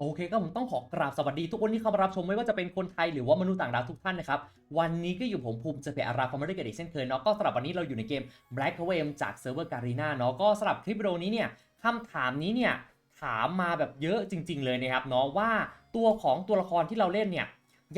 โอเคก็ผมต้องขอกราบสวัสดีทุกคนที่เข้ามารับชมไม่ว่าจะเป็นคนไทยหรือว่ามนุษย์ต่างดาวทุกท่านนะครับ วันนี้ก็อยู่ผมภูมิเจเปอาราคอมเมดี้กันอีกเช่นเคยเนาะก็สำหรับวันนี้เราอยู่ในเกม Black c o v e m จากเซิร์ฟเวอร์การีนาเนาะก็สำหรับคลิปวิดีโอนี้เนี่ยคำถามนี้เนี่ยถามมาแบบเยอะจริง ๆ เลยนะครับเนาะว่าตัวของตัวละครที่เราเล่นเนี่ย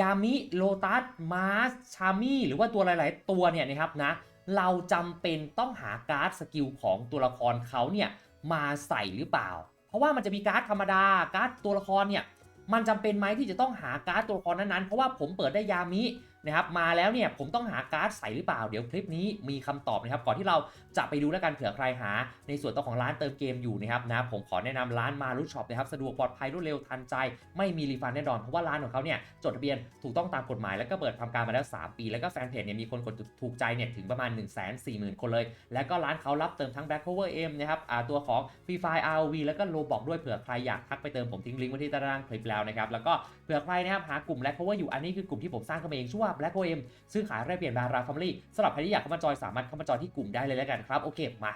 ยามิโลตัสมาสชามี่หรือว่าตัวหลาย ๆ ตัวเนี่ยนะครับนะเราจำเป็นต้องหาการ์ดสกิลของตัวละครเขาเนี่ยมาใส่หรือเปล่า ราะว่ามันจะมีการ์ดธรรมดาการ์ดตัวละครเนี่ยมันจำเป็นไหมที่จะต้องหาการ์ดตัวละครนั้นๆเพราะว่าผมเปิดได้ยามิ นะครับมาแล้วเนี่ยผมต้องหาการ์ดใส่หรือเปล่าเดี๋ยวคลิปนี้มีคำตอบนะครับก่อนที่เราจะไปดูแล้วกันเผื่อใครหา ในส่วนตัวของร้านเติมเกมอยู่นะครับนะผมขอแนะนำร้านมารุช็อปนะครับสะดวกปลอดภัยรวดเร็วทันใจ ไม่มีรีฟันแน่นอนเพราะว่าร้านของเขาเนี่ยจดทะเบียนถูกต้องตามกฎหมายแล้วก็เปิดทำการมาแล้ว 3 ปี แล้วก็แฟนเพจเนี่ยมีคนกดถูกใจเนี่ยถึงประมาณ 1 4 0 0 0 0 คนเลย แล้วก็ร้านเขารับเติมทั้ง Black Cover M นะครับตัวของ Free Fire ROV แล้วก็โลบอกด้วยเผื่อใครอยากทักไปเติมผมทิ้งลิงก์ไว้ที่ต้ล่างคลิปแล้วนะครับแล้วก็เผื่อใครนะครับหากลุ่ม Black Cover อยู่อันนี้คือกลุ่มที่ผมสร้างขึ้นเองชื่อว่า Black Cover M ซื้อขายแลกเปลี่ยนบาราฟาร์มลี่สำหรับใครที่อยากเข้ามาจอยสามารถเข้ามาจอยที่กลุ่มได้เลยแล้วกันครับโอเคมา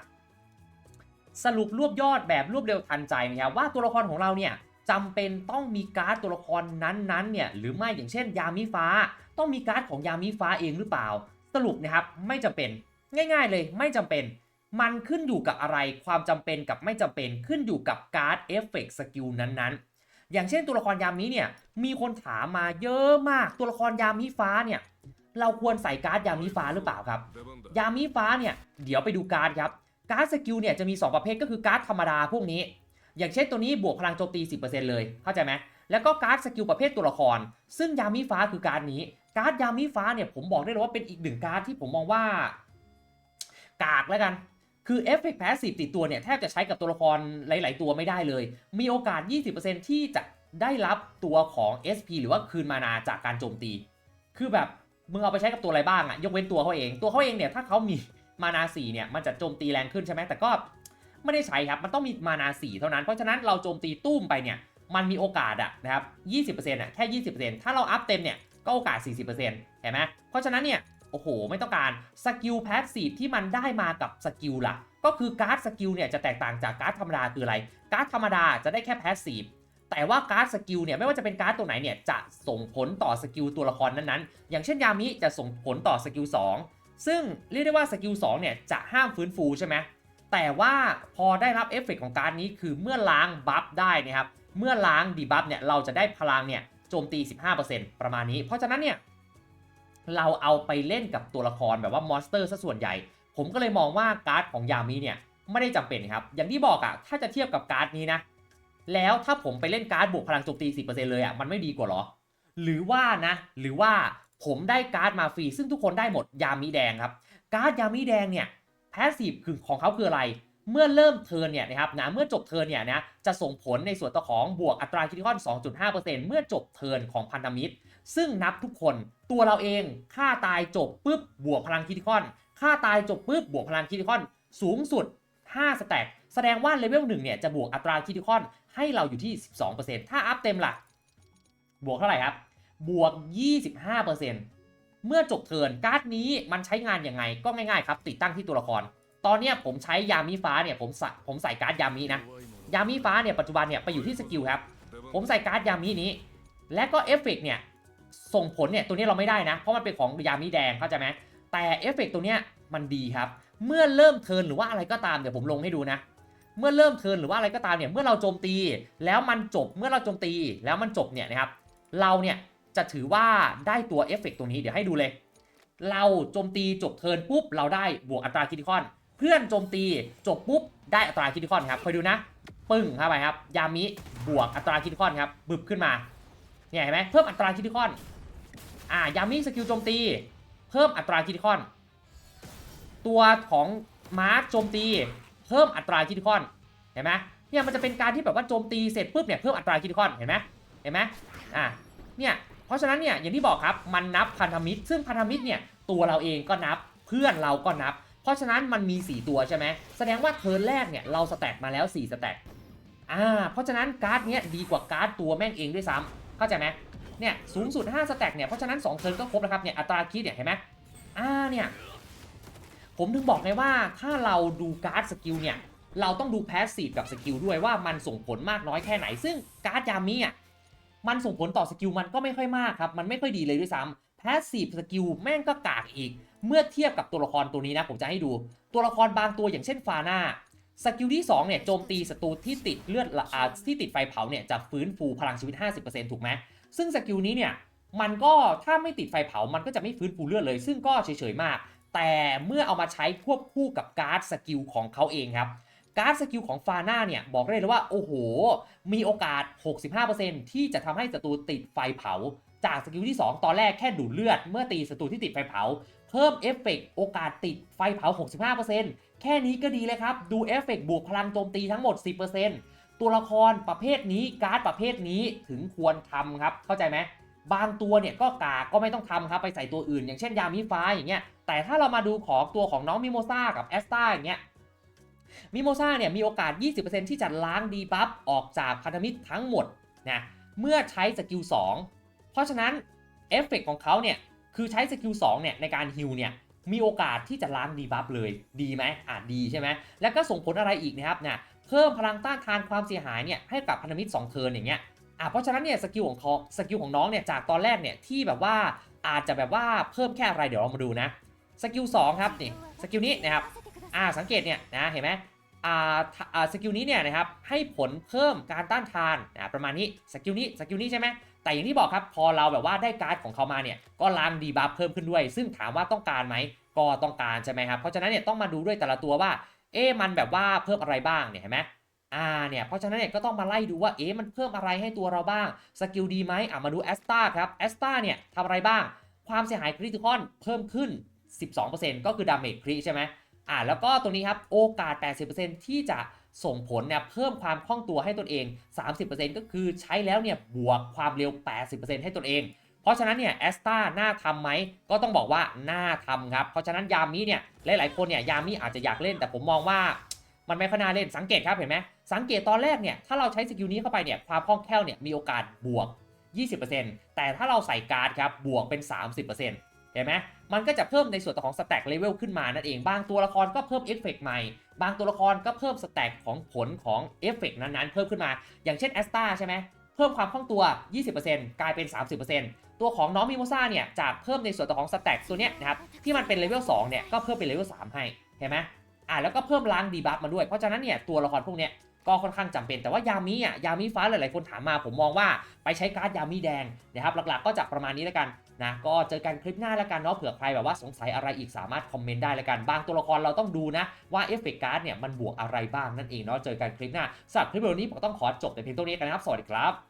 สรุปรวบยอดแบบรวบเร็วทันใจนะครับว่าตัวละครของเราเนี่ยจำเป็นต้องมีการ์ดตัวละครนั้นๆเนี่ยหรือไม่อย่างเช่น ยามิฟ้า ต้องมีการ์ดของยามิฟ้าเองหรือเปล่า สรุปนะครับไม่จำเป็นง่าย ๆ เลยไม่จำเป็นมันขึ้นอยู่กับอะไรความจำเป็นกับไม่จำเป็นขึ้นอยู่กับการ์ดเอฟเฟกต์สกิลนั้นๆ อย่างเช่นตัวละครยามิเนี่ยมีคนถามมาเยอะมากตัวละครยามิฟ้าเนี่ยเราควรใส่การ์ดยามิฟ้าหรือเปล่าครับ ยามิฟ้าเนี่ยเดี๋ยวไปดูการ์ดครับการ์ดสกิลเนี่ยจะมี 2 ประเภทก็คือการ์ดธรรมดาพวกนี้ อย่างเช่นตัวนี้บวกพลังโจมตี 10%เลยเข้าใจไหมแล้วก็การ์ดสกิลประเภทตัวละคร ซึ่งยามิฟ้าคือการ์ดนี้ การ์ดยามิฟ้าเนี่ยผมบอกได้เลยว่าเป็นอีกหนึ่งการ์ดที่ผมมองว่ากากแล้วกัน คือเอฟเฟกต์แพสซีฟติดตัวเนี่ยแทบจะใช้กับตัวละครหลาย ๆ ตัวไม่ได้เลย มีโอกาส 20%ที่จะได้รับตัวของ SP หรือว่าคืนมานาจากการโจมตี คือแบบมึงเอาไปใช้กับตัวอะไรบ้างอะยกเว้นตัวเขาเอง ตัวเขาเองเนี่ยถ้าเขามีมานาสีเนี่ยมันจะโจมตีแรงขึ้นใช่ไหมแต่ก็ไม่ได้ใช้ครับ มันต้องมีมานาสีเท่านั้น เพราะฉะนั้นเราโจมตีตุ้มไปเนี่ย มันมีโอกาสอะนะครับ 20%อะแค่ 20%ถ้าเราอัพเต็มเนี่ย ก็โอกาส 40%เห็นไหมเพราะฉะนั้นเนี่ย โอ้โห ไม่ต้องการสกิลแพสซีฟที่มันได้มากับสกิลล่ะก็คือการ์ดสกิลเนี่ยจะแตกต่างจากการ์ดธรรมดาคืออะไร การ์ดธรรมดาจะได้แค่แพสซีฟแต่ว่าการ์ดสกิลเนี่ยไม่ว่าจะเป็นการ์ดตัวไหนเนี่ยจะส่งผลต่อสกิลตัวละครนั้นๆ อย่างเช่นยามิจะส่งผลต่อสกิล2ซึ่งเรียกได้ว่าสกิล2เนี่ยจะห้ามฟื้นฟูใช่ไหมแต่ว่าพอได้รับเอฟเฟกต์ของการ์ดนี้คือเมื่อล้างบัฟได้นะครับ เมื่อล้างดีบัฟเนี่ยเราจะได้พลังเนี่ยโจมตี 15%ประมาณนี้ เพราะฉะนั้นเนี่ย เราเอาไปเล่นกับตัวละครแบบว่ามอนสเตอร์ซะส่วนใหญ่ ผมก็เลยมองว่าการ์ดของยามิเนี่ยไม่ได้จำเป็นครับ อย่างที่บอกอะถ้าจะเทียบกับการ์ดนี้นะ แล้วถ้าผมไปเล่นการ์ดบวกพลังโจมตี 10%เลยอะมันไม่ดีกว่าหรอ หรือว่านะ หรือว่าผมได้การ์ดมาฟรี ซึ่งทุกคนได้หมดยามิแดงครับ การ์ดยามิแดงเนี่ยแพสซีฟคือของเขาคืออะไร เมื่อเริ่มเทิร์นเนี่ยนะครับนะเมื่อจบเทิร์นเนี่ยนะจะส่งผลในส่วนต่อของบวกอัตราคิติคอน 2.5%เมื่อจบเทิร์นของพันธมิตร ซึ่งนับทุกคนตัวเราเองค่าตายจบปุ๊บบวกพลังคิติคอน ค่าตายจบปุ๊บบวกพลังคิติคอน สูงสุด 5 สแต็กแสดงว่าเลเวล1เนี่ยจะบวกอัตราคิติคอนให้เราอยู่ที่ 12%ถ้าอัพเต็มล่ะ บวกเท่าไหร่ครับ บวก 25%เมื่อจบเทิร์นการ์ดนี้มันใช้งานยังไงก็ง่ายๆครับติดตั้งที่ตัวละคร ตอนเนี้ยผมใช้ยามิฟ้าเนี่ยผมใส่ผมใส่การ์ดยามินะ ยามิฟ้าเนี่ยปัจจุบันเนี่ยไปอยู่ที่สกิลครับ ผมใส่การ์ดยามินี้ และก็เอฟเฟกต์เนี่ยส่งผลเนี่ยตัวนี้เราไม่ได้นะ เพราะมันเป็นของยามิแดงเข้าใจไหมแต่เอฟเฟกต์ตัวเนี้ยมันดีครับ เมื่อเริ่มเทินหรือว่าอะไรก็ตามเดี๋ยวผมลงให้ดูนะ เมื่อเริ่มเทินหรือว่าอะไรก็ตามเนี่ยเมื่อเราโจมตี แล้วมันจบเมื่อเราโจมตีแล้วมันจบเนี่ยนะครับเราเนี่ยจะถือว่าได้ตัวเอฟเฟกต์ตัวนี้เดี๋ยวให้ดูเลย เราโจมตีจบเทินปุ๊บเราได้บวกอัตราคิติคอน เพื่อนโจมตีจบปุ๊บได้อัตราคิติคอนครับคอยดูนะ ปึ้งเข้าไปครับ ยามิบวกอัตราคิติคอนครับบึบขึ้นมาเนี่ยเห็นไหมเพิ่มอัตราคิติคอนอ่ายามิสกิลโจมตี เพิ่มอัตราคิติคอน ตัวของมาร์คโจมตี เพิ่มอัตราคิติคอนเห็นไหมเนี่ยมันจะเป็นการที่แบบว่าโจมตีเสร็จปุ๊บเนี่ยเพิ่มอัตราคิติคอนเห็นไหมเห็นไหมอ่าเนี่ยเพราะฉะนั้นเนี่ยอย่างที่บอกครับมันนับพันธมิตร ซึ่งพันธมิตรเนี่ยตัวเราเองก็นับเพื่อนเราก็นับ ราะฉะนั้นมันมี 4 ตัวใช่ไหมแสดงว่าเทิร์นแรกเนี่ยเราสแต็กมาแล้ว 4 สแต็กอ่าเพราะฉะนั้นการ์ดเนี้ยดีกว่าการ์ดตัวแม่งเองด้วยซ้ำเข้าใจไหมเนี่ยสูงสุด 5 สแต็กเนี่ยเพราะฉะนั้น 2 เทิร์นก็ครบแล้วครับเนี่ยอัตราคิดเนี่ยเห็นไหมอ่าเนี่ยผมถึงบอกไงว่าถ้าเราดูการ์ดสกิลเนี่ยเราต้องดูแพสซีฟกับสกิลด้วยว่ามันส่งผลมากน้อยแค่ไหน ซึ่งการ์ดยามิอะมันส่งผลต่อสกิลมันก็ไม่ค่อยมากครับ มันไม่ค่อยดีเลยด้วยซ้ำแพสซีฟสกิลแม่งก็กากอีก เมื่อเทียบกับตัวละครตัวนี้นะผมจะให้ดู ตัวละครบางตัวอย่างเช่นฟาน่าสกิลที่2เนี่ยโจมตีศัตรูที่ติดเลือดละอาที่ติดไฟเผาเนี่ยจะฟื้นฟูพลังชีวิต 50%ถูกไหมซึ่งสกิลนี้เนี่ยมันก็ถ้าไม่ติดไฟเผามันก็จะไม่ฟื้นฟูเลือดเลย ซึ่งก็เฉยๆมาก แต่เมื่อเอามาใช้ควบคู่กับการ์ดสกิลของเขาเองครับการ์ดสกิลของฟาน่าเนี่ยบอกได้เลยว่าโอ้โห มีโอกาส 65%ที่จะทำให้ศัตรูติดไฟเผา จากสกิลที่ 2 ตอนแรกแค่ดูดเลือด เมื่อตีศัตรูที่ติดไฟเผา เพิ่มเอฟเฟกต์โอกาสติดไฟเผา 65%แค่นี้ก็ดีเลยครับ ดูเอฟเฟกต์บวกพลังโจมตีทั้งหมด 10%ตัวละครประเภทนี้การ์ดประเภทนี้ถึงควรทำครับ เข้าใจไหมบางตัวเนี่ยก็กาก็ไม่ต้องทำครับไปใส่ตัวอื่น อย่างเช่นยามิฟ้าอย่างเงี้ยแต่ถ้าเรามาดูของตัวของน้องมิโมซากับแอสตาอย่างเงี้ยมิโมซาเนี่ยมีโอกาส 20%ที่จะล้างดีบัฟออกจากพันธมิตรทั้งหมดนะเมื่อใช้สกิล2เพราะฉะนั้นเอฟเฟกของเขาเนี่ย คือใช้สกิล2เนี่ยในการฮิลเนี่ยมีโอกาสที่จะล้างดีบัฟเลยดีไหมอ่าดีใช่ไหมแล้วก็ส่งผลอะไรอีกนะครับเนี่ยเพิ่มพลังต้านทานความเสียหายเนี่ยให้กับพันธมิตร2เทิร์นอย่างเงี้ยอ่าเพราะฉะนั้นเนี่ยสกิลของเขาสกิลของน้องเนี่ยจากตอนแรกเนี่ยที่แบบว่าอาจจะแบบว่าเพิ่มแค่อะไรเดี๋ยวเรามาดูนะสกิล2ครับนี่สกิลนี้นะครับอ่าสังเกตเนี่ยนะเห็นไหม สกิลนี้เนี่ยนะครับให้ผลเพิ่มการต้านทานอ่าประมาณนี้สกิลนี้สกิลนี้ใช่ไหมแต่อย่างที่บอกครับพอเราแบบว่าได้การ์ดของเขามาเนี่ยก็ล้างดีบัฟเพิ่มขึ้นด้วย ซึ่งถามว่าต้องการไหมก็ต้องการใช่ไหมครับเพราะฉะนั้นเนี่ยต้องมาดูด้วยแต่ละตัวว่าเอ๊มันแบบว่าเพิ่มอะไรบ้างเนี่ยเห็นไหมอ่าเนี่ยเพราะฉะนั้นเนี่ยก็ต้องมาไล่ดูว่าเอ๊มันเพิ่มอะไรให้ตัวเราบ้างสกิลดีไหมอะมาดูแอสตาครับแอสตาเนี่ยทำอะไรบ้าง ความเสียหายคริติคอนเพิ่มขึ้น 12%ก็คือดาเมจคริใช่ไหม อ่าแล้วก็ตรงนี้ครับโอกาส 80%ที่จะส่งผลเนี่ยเพิ่มความคล่องตัวให้ตนเอง 30%ก็คือใช้แล้วเนี่ยบวกความเร็ว 80%ให้ตนเอง เพราะฉะนั้นเนี่ยแอสตาน่าทำไหมก็ต้องบอกว่าน่าทำครับ เพราะฉะนั้นยามิเนี่ยหลายๆคนเนี่ยยามิอาจจะอยากเล่น แต่ผมมองว่ามันไม่ค่อยน่าเล่นสังเกตครับเห็นไหมสังเกตตอนแรกเนี่ยถ้าเราใช้สกิลนี้เข้าไปเนี่ยความคล่องแคล่วเนี่ยมีโอกาสบวก 20%แต่ถ้าเราใส่การ์ดครับบวกเป็น 30%เห็นไหม มันก็จะเพิ่มในส่วนของสแต็กเลเวลขึ้นมานั่นเอง บางตัวละครก็เพิ่มเอฟเฟกต์ใหม่ บางตัวละครก็เพิ่มสแต็กของผลของเอฟเฟกต์นั้นๆ เพิ่มขึ้นมา อย่างเช่นแอสตาใช่ไหมเพิ่มความคล่องตัว 20%กลายเป็น 30%ตัวของน้องมิโมซ่าเนี่ย จากเพิ่มในส่วนของสแต็กตัวเนี้ยนะครับ ที่มันเป็นเลเวล2เนี่ย ก็เพิ่มเป็นเลเวล3ให้เห็นไหมอ่าแล้วก็เพิ่มล้างดีบัฟมาด้วย เพราะฉะนั้นเนี่ยตัวละครพวกเนี้ยก็ค่อนข้างจำเป็นแต่ว่ายามิอะยามิฟ้าหลายๆคนถามมา ผมมองว่าไปใช้การ์ดยามิแดงนะครับหลักๆก็จะประมาณนี้แล้วกัน นะก็เจอกันคลิปหน้าแล้วกันเนาะเผื่อใครแบบว่าสงสัยอะไรอีกสามารถคอมเมนต์ได้แล้วกันบางตัวละครเราต้องดูนะว่าเอฟเฟกต์การ์ดเนี่ยมันบวกอะไรบ้างนั่นเองเนาะเจอกันคลิปหน้าสำหรับคลิปวิดีโอนี้ผมต้องขอจบแต่เพียงเท่านี้กันนะครับสวัสดีครับ